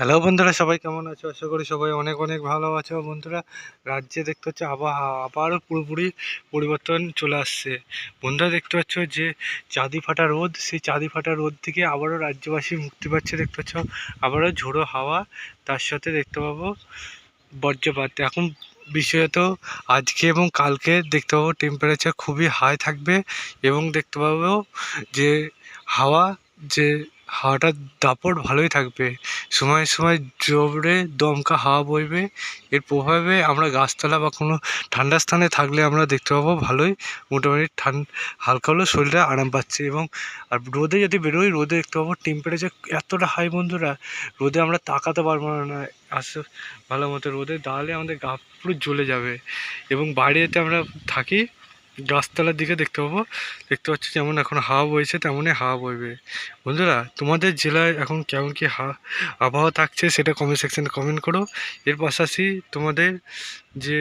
Hello বন্ধুরা, সবাই কেমন আছো? আশা করি সবাই অনেক অনেক ভালো আছো। বন্ধুরা, রাজ্যে দেখতে হচ্ছে আবহাওয়া আবারও পুরোপুরি পরিবর্তন চলে আসছে। বন্ধুরা, দেখতে পাচ্ছ যে চাঁদি ফাটা রোদ, সেই চাঁদি ফাটা রোদ থেকে আবারও রাজ্যবাসী মুক্তি পাচ্ছে। দেখতে পাচ্ছ, আবারও ঝোড়ো হাওয়া, তার সাথে দেখতে পাবো বজ্রপাত। এখন বিশেষত আজকে এবং কালকে দেখতে পাবো টেম্পারেচার খুবই হাই থাকবে এবং দেখতে পাবো যে হাওয়া, যে হাওয়াটার দাপট ভালোই থাকবে। সময় সময় জোরে দমকা হাওয়া বইবে। এর প্রভাবে আমরা গাছতলা বা কোনো ঠান্ডা স্থানে থাকলে আমরা দেখতে পাবো ভালোই। মোটামুটি ঠান, হালকা হলেও শরীরে আরাম পাচ্ছে এবং আর রোদে যদি বেরোই, রোদে দেখতে পাবো টেম্পারেচার এতটা হাই বন্ধুরা, রোদে আমরা তাকাতে পারব না আসে, ভালো মতো রোদে। দাঁড়ালে আমাদের গা পুরো জ্বলে যাবে এবং বাইরেতে আমরা থাকি গাছতলার দিকে দেখতে পাবো। দেখতে পাচ্ছি যেমন এখন হাওয়া বইছে, তেমনই হাওয়া বইবে। বন্ধুরা, তোমাদের জেলায় এখন কেমন কী হা আবহাওয়া থাকছে সেটা কমেন্ট সেকশানে কমেন্ট করো। এর পাশাপাশি তোমাদের যে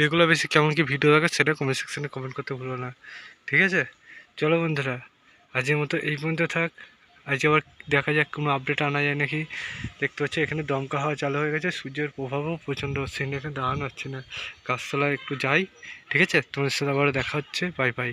রেগুলার বেশি কেমন কী ভিডিও থাকে সেটা কমেন্ট সেকশানে কমেন্ট করতে ভুলো না। ঠিক আছে? চলো বন্ধুরা আজের মতো এই পর্যন্ত থাক। আজ আবার দেখা যাক কোনো আপডেট আনা যায় নাকি। দেখতে পাচ্ছি এখানে দমকা হাওয়া চালু হয়ে গেছে, সূর্যের প্রভাবও প্রচণ্ড হচ্ছে এখানে দাঁড়ানো হচ্ছে না। গাছতলায় একটু যাই, ঠিক আছে? তোমাদের সাথে আবার দেখা হচ্ছে বাই বাই